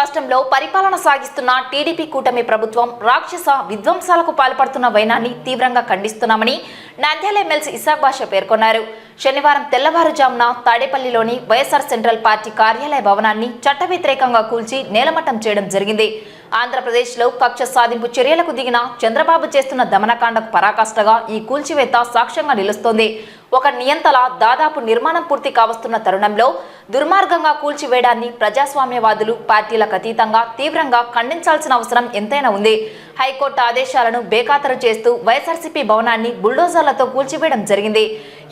రాష్ట్రంలో పరిపాలన సాగిస్తున్న టీడీపీ కూటమి ప్రభుత్వం రాక్షస విధ్వంసాలకు పాల్పడుతున్న వైనాన్ని తీవ్రంగా ఖండిస్తున్నామని నంద్యాల ఎమ్మెల్సీ ఇసాక్ బాషా పేర్కొన్నారు. శనివారం తెల్లవారుజామున తాడేపల్లిలోని వైఎస్ఆర్ సెంట్రల్ పార్టీ కార్యాలయ భవనాన్ని చట్ట వ్యతిరేకంగా కూల్చి నేలమట్టం చేయడం జరిగింది. ఆంధ్రప్రదేశ్లో కక్ష సాధింపు చర్యలకు దిగిన చంద్రబాబు చేస్తున్న దమనకాండకు పరాకాష్ఠగా ఈ కూల్చివేత సాక్ష్యంగా నిలుస్తోంది. ఒక నియంతల దాదాపు నిర్మాణం పూర్తి కావస్తున్న తరుణంలో దుర్మార్గంగా కూల్చివేయడాన్ని ప్రజాస్వామ్యవాదులు పార్టీలకు అతీతంగా తీవ్రంగా ఖండించాల్సిన అవసరం ఎంతైనా ఉంది. హైకోర్టు ఆదేశాలను బేఖాతరు చేస్తూ వైఎస్ఆర్సీపీ భవనాన్ని బుల్డోజర్లతో కూల్చివేయడం జరిగింది.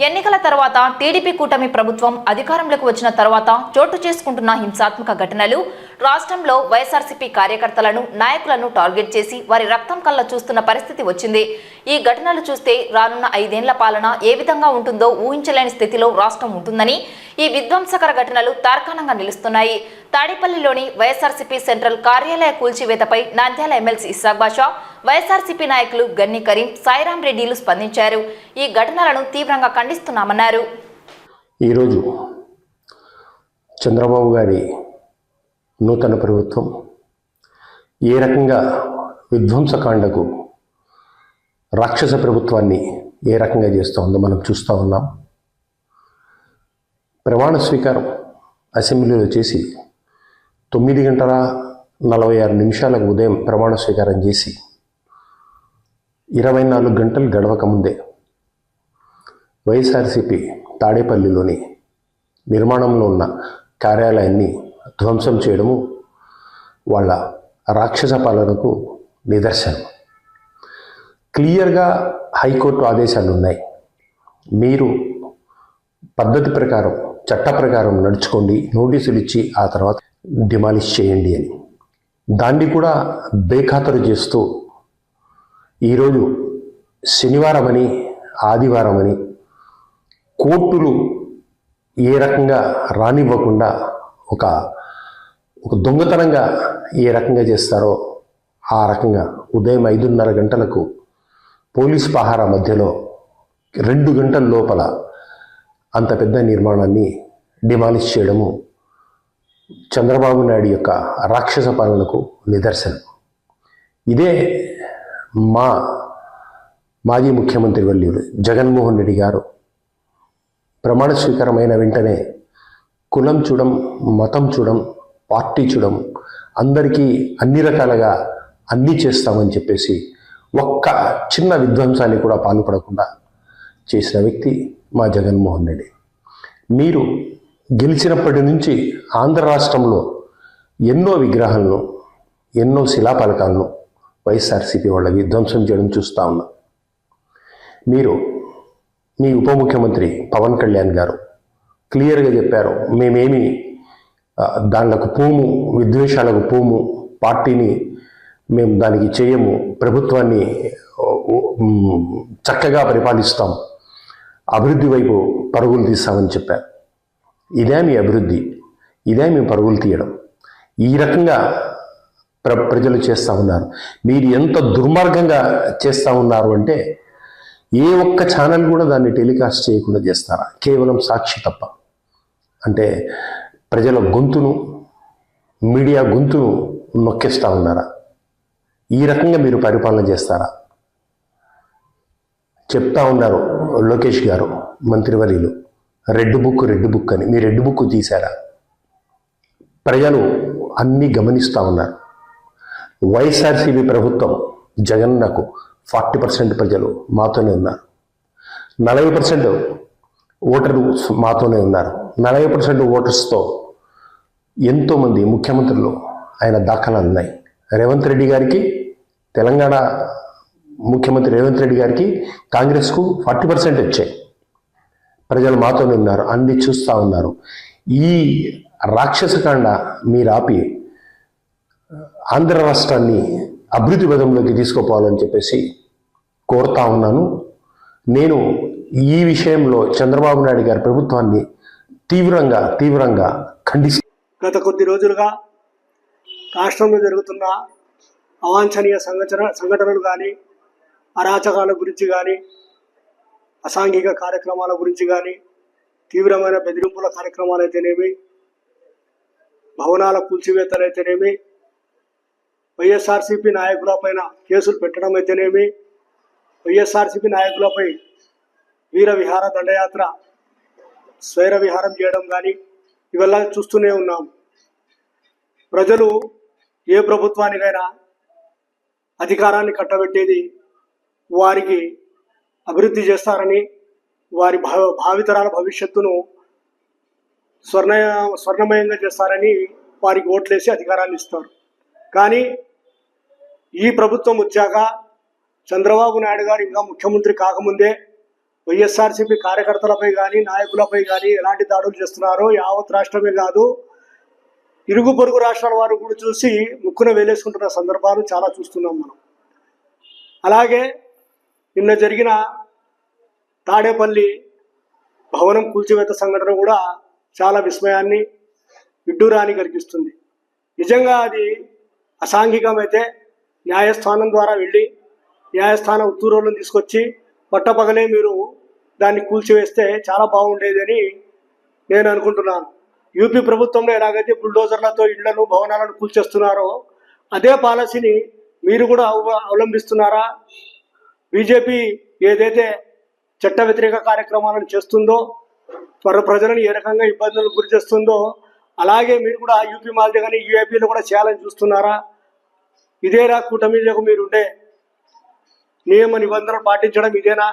ఎన్నికల తర్వాత టీడీపీ కూటమి ప్రభుత్వం అధికారంలోకి వచ్చిన తర్వాత చోటు చేసుకుంటున్న హింసాత్మక ఘటనలు రాష్ట్రంలో వైఎస్ఆర్సీపీ కార్యకర్తలను నాయకులను టార్గెట్ చేసి వారి రక్తం కళ్ళ చూస్తున్న పరిస్థితి వచ్చింది. ఈ ఘటనలు చూస్తే రానున్న ఐదేళ్ళ పాలన ఏ విధంగా ఉంటుందో ఊహించలేని స్థితిలో రాష్ట్రం ఉంటుందని ఈ విధ్వంసకర ఘటనలు తార్కాణంగా నిలుస్తున్నాయి. తాడేపల్లిలోని వైఎస్ఆర్సీపీ సెంట్రల్ కార్యాలయ కూల్చివేతపై నంద్యాల ఎమ్మెల్సీ ఇస్సాక్ బాషా వైఎస్ఆర్సీపీ నాయకులు గన్ని కరీం సాయిరాం రెడ్డిలు స్పందించారు. ఈ ఘటనలను తీవ్రంగా ఖండిస్తున్నామన్నారు. ఈరోజు చంద్రబాబు గారి నూతన ప్రభుత్వం ఏ రకంగా విధ్వంసకాండకు రాక్షస ప్రభుత్వాన్ని ఏ రకంగా చేస్తూ ఉందో మనం చూస్తూ ఉన్నాం. ప్రమాణ స్వీకారం అసెంబ్లీలో చేసి తొమ్మిది గంటల నలభై ఆరు నిమిషాలకు ఉదయం ప్రమాణ స్వీకారం చేసి ఇరవై నాలుగు గంటలు గడవక ముందే వైఎస్ఆర్సీపీ తాడేపల్లిలోని నిర్మాణంలో ఉన్న కార్యాలయాన్ని ధ్వంసం చేయడము వాళ్ళ రాక్షస పాలనకు నిదర్శనం. క్లియర్గా హైకోర్టు ఆదేశాలు ఉన్నాయి. మీరు పద్ధతి ప్రకారం చట్ట ప్రకారం నడుచుకోండి నోటీసులు ఇచ్చి ఆ తర్వాత డిమాలిష్ చేయండి అని. దాన్ని కూడా బేఖాతరు చేస్తూ ఈరోజు శనివారం అని ఆదివారం అని కోర్టులు ఏ రకంగా రానివ్వకుండా ఒక ఒక దొంగతనంగా ఏ రకంగా చేస్తారో ఆ రకంగా ఉదయం ఐదున్నర గంటలకు పోలీస్ పహారా మధ్యలో రెండు గంటల లోపల అంత పెద్ద నిర్మాణాన్ని డిమాలిష్ చేయడము చంద్రబాబు నాయుడు యొక్క రాక్షస పాలనకు నిదర్శనం. ఇదే మా మాజీ ముఖ్యమంత్రి వర్యులు జగన్మోహన్ రెడ్డి గారు ప్రమాణ స్వీకారమైన వెంటనే కులం చూడం మతం చూడం పార్టీ చూడం అందరికీ అన్ని రకాలుగా అన్నీ చేస్తామని చెప్పేసి ఒక్క చిన్న విధ్వంసాన్ని కూడా పాల్పడకుండా చేసిన వ్యక్తి మా జగన్మోహన్ రెడ్డి. మీరు గెలిచినప్పటి నుంచి ఆంధ్ర రాష్ట్రంలో ఎన్నో విగ్రహాలను ఎన్నో శిలాపలకాలను వైఎస్ఆర్సీపీ వాళ్ళ విధ్వంసం చేయడం చూస్తూ ఉన్నాం. మీరు మీ ఉప ముఖ్యమంత్రి పవన్ కళ్యాణ్ గారు క్లియర్గా చెప్పారు మేమేమి దాంట్లకు పూము పోము విద్వేషాలకు పోము పార్టీని మేము దానికి చేయము ప్రభుత్వాన్ని చక్కగా పరిపాలిస్తాం. అభివృద్ధి వైపు పరుగులు తీస్తామని చెప్పారు ఇదే మీ అభివృద్ధి? ఇదే మేము పరుగులు తీయడం? ఈ రకంగా ప్ర ప్రజలు చేస్తూ ఉన్నారు. మీరు ఎంత దుర్మార్గంగా చేస్తూ ఉన్నారు అంటే ఏ ఒక్క ఛానల్ కూడా దాన్ని టెలికాస్ట్ చేయకుండా చేస్తారా? కేవలం సాక్షి తప్ప. అంటే ప్రజల గొంతును మీడియా గొంతును నొక్కేస్తూ ఉన్నారా? ఈ రకంగా మీరు పరిపాలన చేస్తారా? చెప్తా ఉన్నారు లోకేష్ గారు మంత్రివర్యులు. రెడ్ బుక్ రెడ్ బుక్ అని. మీ రెడ్ బుక్ తీశారా? ప్రజలు అన్నీ గమనిస్తూ ఉన్నారు. వైఎస్ఆర్సీపీ ప్రభుత్వం జగన్నకు ఫార్టీ పర్సెంట్ ప్రజలు మాతోనే ఉన్నారు. నలభై పర్సెంట్ ఓటర్లు మాతోనే ఉన్నారు. నలభై పర్సెంట్ ఓటర్స్తో ఎంతోమంది ముఖ్యమంత్రులు ఆయన దాఖలు ఉన్నాయి. రేవంత్ రెడ్డి గారికి తెలంగాణ ముఖ్యమంత్రి రేవంత్ రెడ్డి గారికి కాంగ్రెస్కు ఫార్టీ పర్సెంట్ వచ్చాయి ప్రజలు మాతోనే ఉన్నారు అన్ని చూస్తూ ఉన్నారు. ఈ రాక్షసకాండ మీరు ఆపి ఆంధ్ర రాష్ట్రాన్ని అభివృద్ధి పదంలోకి తీసుకుపోవాలని చెప్పేసి కోరుతా ఉన్నాను. నేను ఈ విషయంలో చంద్రబాబు నాయుడు గారి ప్రభుత్వాన్ని తీవ్రంగా తీవ్రంగా ఖండిస్తాను గత కొద్ది రోజులుగా రాష్ట్రంలో జరుగుతున్న అవాంఛనీయ సంఘటన సంఘటనలు కానీ అరాచకాల గురించి కానీ అసాంఘిక కార్యక్రమాల గురించి కానీ తీవ్రమైన బెదిరింపుల కార్యక్రమాలు అయితేనేమి భవనాల కూల్చివేతలు అయితేనేమి వైఎస్ఆర్సీపీ నాయకులపైన కేసులు పెట్టడం అయితేనేమి వైఎస్ఆర్సీపీ నాయకులపై వీర విహార దండయాత్ర స్వైర విహారం చేయడం కానీ ఇవెల్లా చూస్తూనే ఉన్నాం. ప్రజలు ఏ ప్రభుత్వానికైనా అధికారాన్ని కట్టబెట్టేది వారికి అభివృద్ధి చేస్తారని వారి భావ భావితరాల భవిష్యత్తును స్వర్ణ స్వర్ణమయంగా చేస్తారని వారికి ఓట్లేసి అధికారాన్ని ఇస్తారు. కానీ ఈ ప్రభుత్వం వచ్చాక చంద్రబాబు నాయుడు గారు ఇంకా ముఖ్యమంత్రి కాకముందే వైఎస్ఆర్సీపీ కార్యకర్తలపై కానీ నాయకులపై కానీ ఎలాంటి దాడులు చేస్తున్నారో యావత్ రాష్ట్రమే కాదు ఇరుగు పొరుగు రాష్ట్రాల వారు కూడా చూసి ముక్కున వేలేసుకుంటున్న సందర్భాలు చాలా చూస్తున్నాం మనం. అలాగే నిన్న జరిగిన తాడేపల్లి భవనం కూల్చివేత సంఘటన కూడా చాలా విస్మయాన్ని విడ్డూరాన్ని కలిగిస్తుంది. నిజంగా అది అసాంఘికమైతే న్యాయస్థానం ద్వారా వెళ్ళి న్యాయస్థానం ఉత్తూరులను తీసుకొచ్చి పట్టపగలే మీరు దాన్ని కూల్చివేస్తే చాలా బాగుండేదని నేను అనుకుంటున్నాను. యూపీ ప్రభుత్వంలో ఎలాగైతే బుల్డోజర్లతో ఇళ్ళను భవనాలను కూల్చేస్తున్నారో అదే పాలసీని మీరు కూడా అవ- అవలంబిస్తున్నారా? బీజేపీ ఏదైతే చట్ట వ్యతిరేక కార్యక్రమాలను చేస్తుందో త్వర ప్రజలను ఏ రకంగా ఇబ్బందులకు గురి చేస్తుందో అలాగే మీరు కూడా యూపీ మాదిరి కానీ యూఏపీలో కూడా చేయాలని చూస్తున్నారా? ఇదేనా కూటమిలకు మీరుండే నియమ నిబంధనలు పాటించడం ఇదేనా?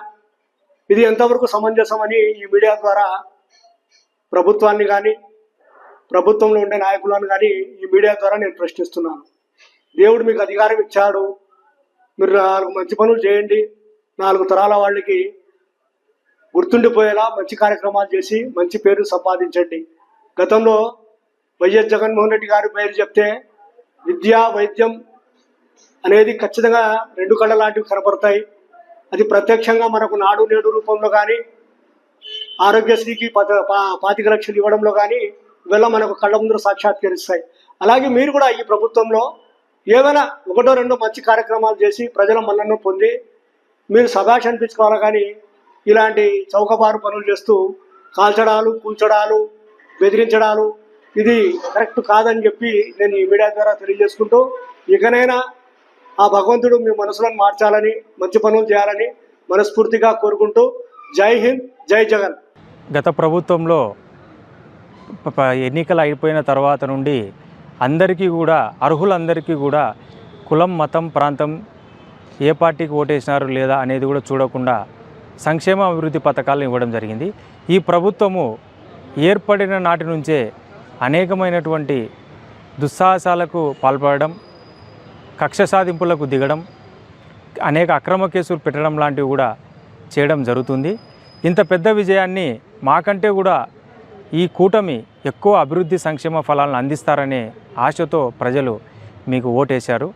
ఇది ఎంతవరకు సమంజసమని ఈ మీడియా ద్వారా ప్రభుత్వాన్ని కానీ ప్రభుత్వంలో ఉండే నాయకులను కానీ ఈ మీడియా ద్వారా నేను ప్రశ్నిస్తున్నాను. దేవుడు మీకు అధికారం ఇచ్చాడు. మీరు నాలుగు మంచి పనులు చేయండి. నాలుగు తరాల వాళ్ళకి గుర్తుండిపోయేలా మంచి కార్యక్రమాలు చేసి మంచి పేరు సంపాదించండి. గతంలో వైఎస్ జగన్మోహన్ రెడ్డి గారి పేరు చెప్తే విద్య వైద్యం అనేది ఖచ్చితంగా రెండు కళ్ళ లాంటివి కనపడతాయి. అది ప్రత్యక్షంగా మనకు నాడు నేడు రూపంలో కానీ ఆరోగ్యశ్రీకి పద పా- పాతిక లక్షలు ఇవ్వడంలో కానీ ఇవల్ల మనకు కళ్ళ ముందు సాక్షాత్కరిస్తాయి. అలాగే మీరు కూడా ఈ ప్రభుత్వంలో ఏమైనా ఒకటో రెండో మంచి కార్యక్రమాలు చేసి ప్రజల మన్నను పొంది మీరు సభాష్ అనిపించుకోవాలి కానీ ఇలాంటి చౌకబారు పనులు చేస్తూ కాల్చడాలు కూల్చడాలు బెదిరించడాలు ఇది కరెక్ట్ కాదని చెప్పి నేను ఈ మీడియా ద్వారా తెలియజేసుకుంటూ ఇకనైనా ఆ భగవంతుడు మీ మనసులను మార్చాలని మంచి పనులు చేయాలని మనస్ఫూర్తిగా కోరుకుంటూ జై హింద్ జై జగన్. గత ప్రభుత్వంలో ఎన్నికలు అయిపోయిన తర్వాత నుండి అందరికీ కూడా అర్హులందరికీ కూడా కులం మతం ప్రాంతం ఏ పార్టీకి ఓటేసినారు లేదా అనేది కూడా చూడకుండా సంక్షేమ అభివృద్ధి పథకాలను ఇవ్వడం జరిగింది. ఈ ప్రభుత్వము ఏర్పడిన నాటి నుంచే అనేకమైనటువంటి దుస్సాహసాలకు పాల్పడడం కక్ష సాధింపులకు దిగడం అనేక అక్రమ కేసులు పెట్టడం లాంటివి కూడా చేయడం జరుగుతుంది. ఇంత పెద్ద విజయాన్ని మాకంటే కూడా ఈ కూటమి ఎక్కువ అభివృద్ధి సంక్షేమ ఫలాలను అందిస్తారనే ఆశతో ప్రజలు మీకు ఓటేశారు.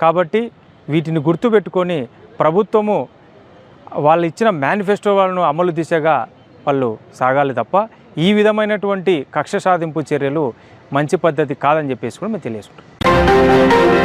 కాబట్టి వీటిని గుర్తుపెట్టుకొని ప్రభుత్వము వాళ్ళు ఇచ్చిన మేనిఫెస్టోలను అమలు దిశగా వాళ్ళు సాగాలి తప్ప ఈ విధమైనటువంటి కక్ష సాధింపు చర్యలు మంచి పద్ధతి కాదని చెప్పేసి కూడా మేము తెలియజేసుకుంటాం